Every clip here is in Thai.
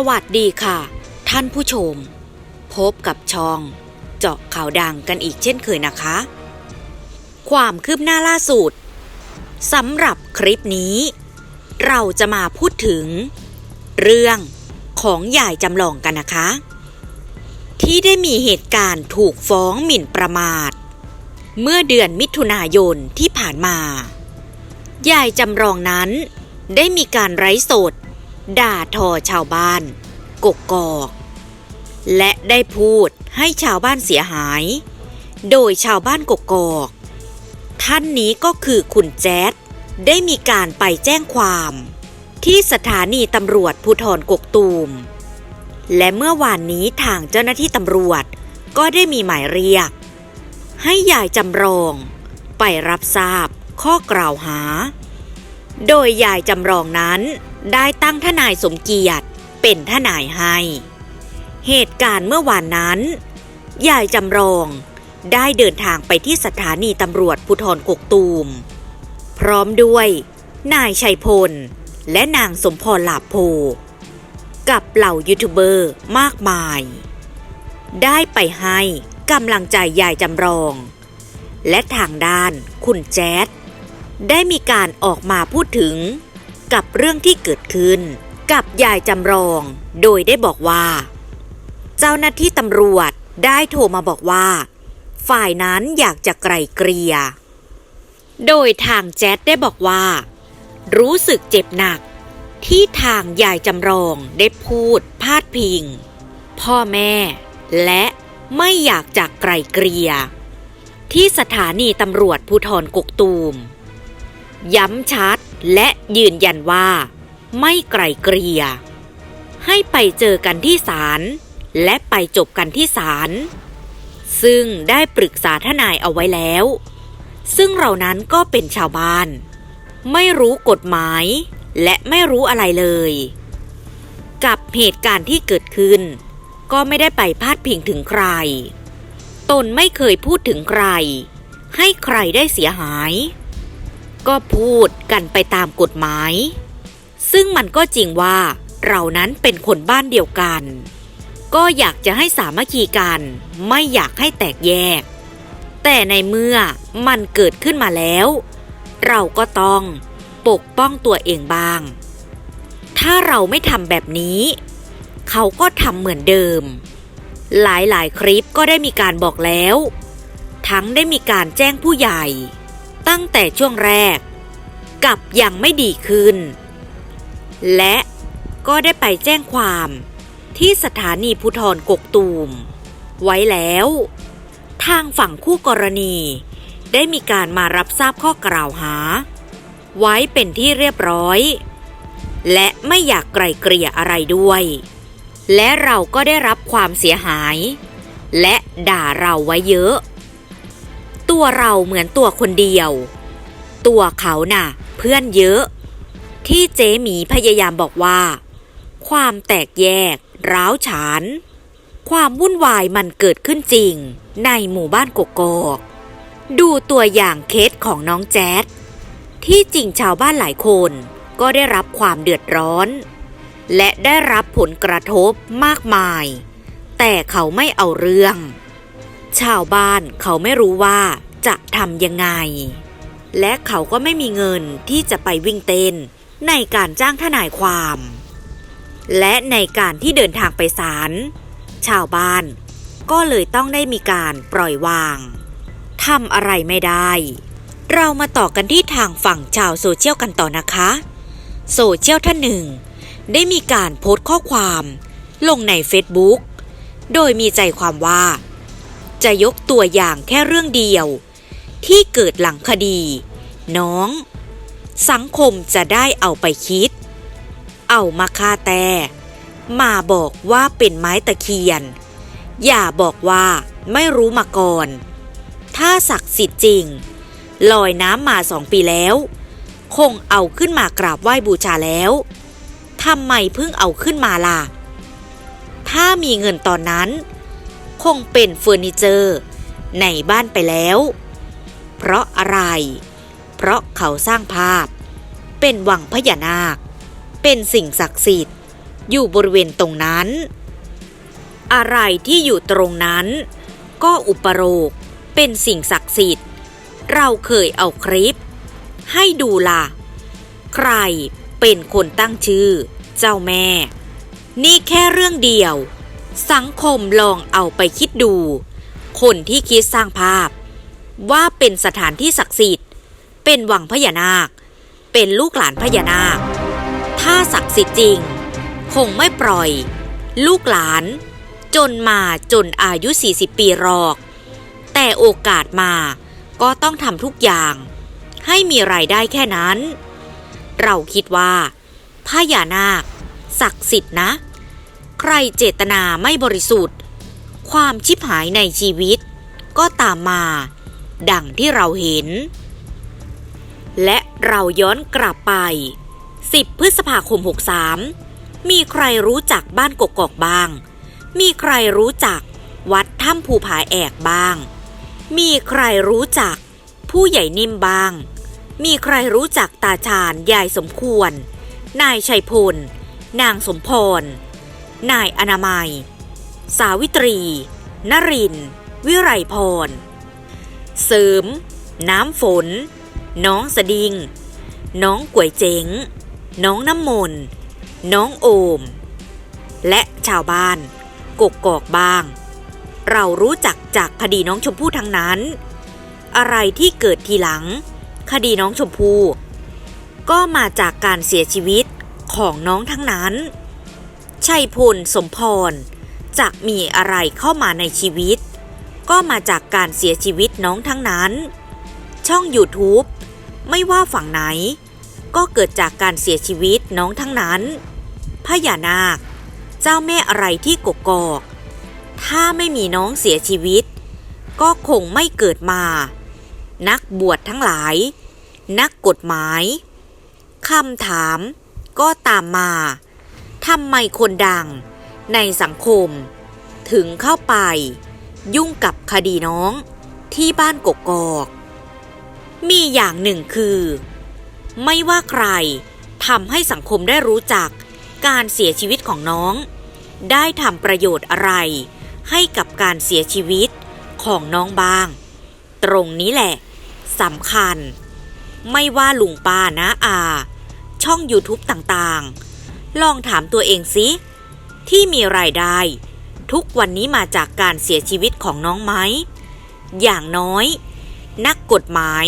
สวัสดีค่ะ ท่านผู้ชม พบกับช่อง เจาะข่าวดังกันอีกเช่นเคยนะคะ ความคืบหน้าล่าสุดสำหรับคลิปนี้ เราจะมาพูดถึง เรื่องของยายจำลองกันนะคะ ที่ได้มีเหตุการณ์ถูกฟ้องหมิ่นประมาท เมื่อเดือนมิถุนายนที่ผ่านมายายจำลองนั้นได้มีการไร้สด ด่าทอชาวบ้านกกกอก และได้พูดให้ชาวบ้านเสียหาย โดยชาวบ้านกกกอก ท่านนี้ก็คือคุณแจ๊ดได้มีการไปแจ้งความ ที่สถานีตำรวจภูธรกกตูม และเมื่อวานนี้ทางเจ้าหน้าที่ตำรวจก็ได้มีหมายเรียก ให้ยายจำลอง ไปรับทราบข้อกล่าวหา โดยยายจำลองนั้น ได้ตั้งทนายสมเกียรติเป็นทนายให้ เหตุการณ์เมื่อวานนั้นยายจำลองได้เดินทางไปที่สถานีตำรวจภูธรกกตูม พร้อมด้วยนายชัยพล และนางสมพรหลาโพ กับเหล่ายูทูบเบอร์มากมาย ได้ไปให้กำลังใจยายจำลอง และทางด้านคุณแจ๊ดได้มีการออกมาพูดถึง กับเรื่องที่เกิดขึ้น กับยายจำลอง โดยได้บอกว่า เจ้าหน้าที่ตำรวจได้โทรมาบอกว่า ฝ่ายนั้นอยากจะไกลเกลียโดยทางแจ๊ดได้บอกว่า รู้สึกเจ็บหนัก ที่ทางยายจำลองได้พูดพาดพิง พ่อแม่ และไม่อยากจะไกลเกลียที่สถานีตำรวจภูธรกกตูม ย้ำชัด และยืนยันว่า ไม่ไกลเกลีย ให้ไปเจอกันที่ศาลและไปจบกันที่ศาลซึ่งได้ปรึกษาทนายเอาไว้แล้ว ซึ่งเรานั้นก็เป็นชาวบ้าน ไม่รู้กฎหมายและไม่รู้อะไรเลย กับเหตุการณ์ที่เกิดขึ้น ก็ไม่ได้ไปพาดพิงถึงใคร ตนไม่เคยพูดถึงใคร ให้ใครได้เสียหาย ก็พูดกันไปตามกฎหมาย ซึ่งมันก็จริงว่าเรานั้นเป็นคนบ้านเดียวกัน ก็อยากจะให้สามัคคีกัน ไม่อยากให้แตกแยก แต่ในเมื่อมันเกิดขึ้นมาแล้ว เราก็ต้องปกป้องตัวเองบ้าง ถ้าเราไม่ทำแบบนี้ เขาก็ทำเหมือนเดิม หลายๆ คลิปก็ได้มีการบอกแล้ว ทั้งได้มีการแจ้งผู้ใหญ่ ตั้งแต่ช่วงแรก กับยังไม่ดีขึ้น และก็ได้ไปแจ้งความที่สถานีภูธรกกตูม ไว้แล้ว ทางฝั่งคู่กรณี ได้มีการมารับทราบข้อกล่าวหา ไว้เป็นที่เรียบร้อย และไม่อยากไกลเกลี่ยอะไรด้วย และเราก็ได้รับความเสียหาย และด่าเราไว้เยอะ ตัวเราเหมือนตัวคนเดียว ตัวเขาน่ะ เพื่อนเยอะ ที่เจ๊หมีพยายามบอกว่า ความแตกแยก ร้าวฉาน ความวุ่นวายมันเกิดขึ้นจริง ในหมู่บ้านกกอกดูตัวอย่างเคสของน้องแจ๊ดที่จริงชาวบ้านหลายคนก็ได้รับความเดือดร้อน และได้รับผลกระทบมากมาย แต่เขาไม่เอาเรื่อง ชาวบ้านเขาไม่รู้ว่า จะทำยังไง และเขาก็ไม่มีเงินที่จะไปวิ่งเต้นในการจ้างทนายความ และในการที่เดินทางไปศาลชาวบ้านก็เลยต้องได้มีการปล่อยวางทำอะไรไม่ได้ เรามาต่อกันที่ทางฝั่งชาวโซเชียลกันต่อนะคะ โซเชียลท่านหนึ่ง ได้มีการโพสต์ข้อความลงใน Facebook โดยมีใจความว่า จะยกตัวอย่างแค่เรื่องเดียว ที่เกิดหลังคดี น้อง สังคมจะได้เอาไปคิด เอามาคาแต่มาบอกว่าเป็นไม้ตะเคียน อย่าบอกว่าไม่รู้มาก่อน ถ้าศักดิ์สิทธิ์จริง ลอยน้ำมาสองปีแล้ว คงเอาขึ้นมากราบไหว้บูชาแล้วทำไมเพิ่งเอาขึ้นมาล่ะ ถ้ามีเงินตอนนั้น คงเป็นเฟอร์นิเจอร์ ในบ้านไปแล้ว เพราะอะไร เพราะเขาสร้างภาพ เป็นวังพญานาค เป็นสิ่งศักดิ์สิทธิ์ อยู่บริเวณตรงนั้น อะไรที่อยู่ตรงนั้น ก็อุปโลกเป็นสิ่งศักดิ์สิทธิ์ เราเคยเอาคลิป ให้ดูล่ะ ใครเป็นคนตั้งชื่อ เจ้าแม่ นี่แค่เรื่องเดียว สังคมลองเอาไปคิดดู คนที่คิดสร้างภาพ ว่าเป็นสถานที่ศักดิ์สิทธิ์ เป็นวังพญานาค เป็นลูกหลานพญานาค ถ้าศักดิ์สิทธิ์จริง คงไม่ปล่อย ลูกหลาน จนมาจนอายุ 40 ปีหรอก แต่โอกาสมาก็ต้องทำทุกอย่าง ให้มีรายได้แค่นั้น เราคิดว่าพญานาค ศักดิ์สิทธิ์นะ ใครเจตนาไม่บริสุทธิ์ ความชิบหายในชีวิตก็ตามมา ดังที่เราเห็น และเราย้อนกลับไป 10 พฤษภาคม 63 มีใครรู้จักบ้านกกอกบ้าง มีใครรู้จักวัดถ้ำภูผาแอกบ้าง มีใครรู้จักผู้ใหญ่นิ่มบ้าง มีใครรู้จักตาชาญยายสมควร นายชัยพล นางสมพร นายอนามัย สาวิตรี นริน วิไรพร เสริม น้ำฝน น้องสดิง น้องก๋วยเจ๋ง น้องน้ำมนต์น้องโอม และชาวบ้านกกกอกบ้าง เรารู้จักจากคดีน้องชมพู่ทั้งนั้น อะไรที่เกิดทีหลัง คดีน้องชมพู่ก็มาจากการเสียชีวิตของน้องทั้งนั้น ชัยพลสมพรจะมีอะไรเข้ามาในชีวิต ก็มาจากการเสียชีวิตน้องทั้งนั้น ช่อง YouTube ไม่ว่าฝั่งไหน ก็เกิดจากการเสียชีวิตน้องทั้งนั้นพญานาค เจ้าแม่อะไรที่กกอก ถ้าไม่มีน้องเสียชีวิต ก็คงไม่เกิดมา นักบวชทั้งหลาย นักกฎหมายคำถามก็ตามมาทำไมคนดังในสังคม ถึงเข้าไป ยุ่งกับคดีน้องที่บ้านกกอก มีอย่างหนึ่งคือ ไม่ว่าใครทำให้สังคมได้รู้จักการเสียชีวิตของน้อง ได้ทำประโยชน์อะไร ให้กับการเสียชีวิตของน้องบ้าง ตรงนี้แหละสำคัญ ไม่ว่าลุงป้านะอา ช่อง YouTube ต่างๆ ลองถามตัวเองสิที่มีรายได้ ทุกวันนี้มาจากการเสียชีวิตของน้องไหม อย่างน้อย นักกฎหมาย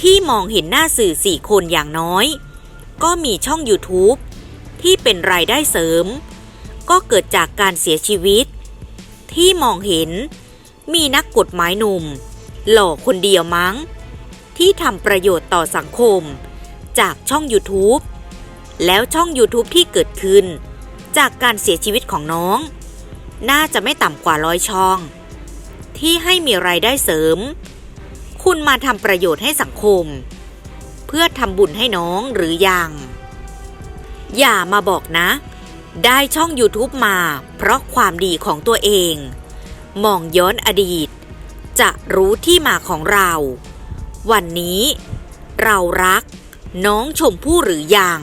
ที่มองเห็นหน้าสื่อสี่คนอย่างน้อย ก็มีช่อง YouTube ที่เป็นรายได้เสริม ก็เกิดจากการเสียชีวิต ที่มองเห็น มีนักกฎหมายหนุ่ม หล่อคนเดียวมั้ง ที่ทำประโยชน์ต่อสังคม จากช่อง YouTube แล้วช่อง YouTube ที่เกิดขึ้น จากการเสียชีวิตของน้อง น่าจะไม่ต่ำกว่าร้อยช่อง ที่ให้มีรายได้เสริม คุณมาทำประโยชน์ให้สังคม เพื่อทำบุญให้น้องหรือยัง อย่ามาบอกนะ ได้ช่อง YouTube มาเพราะความดีของตัวเอง มองย้อนอดีต จะรู้ที่มาของเรา วันนี้ เรารักน้องชมพู่หรือยัง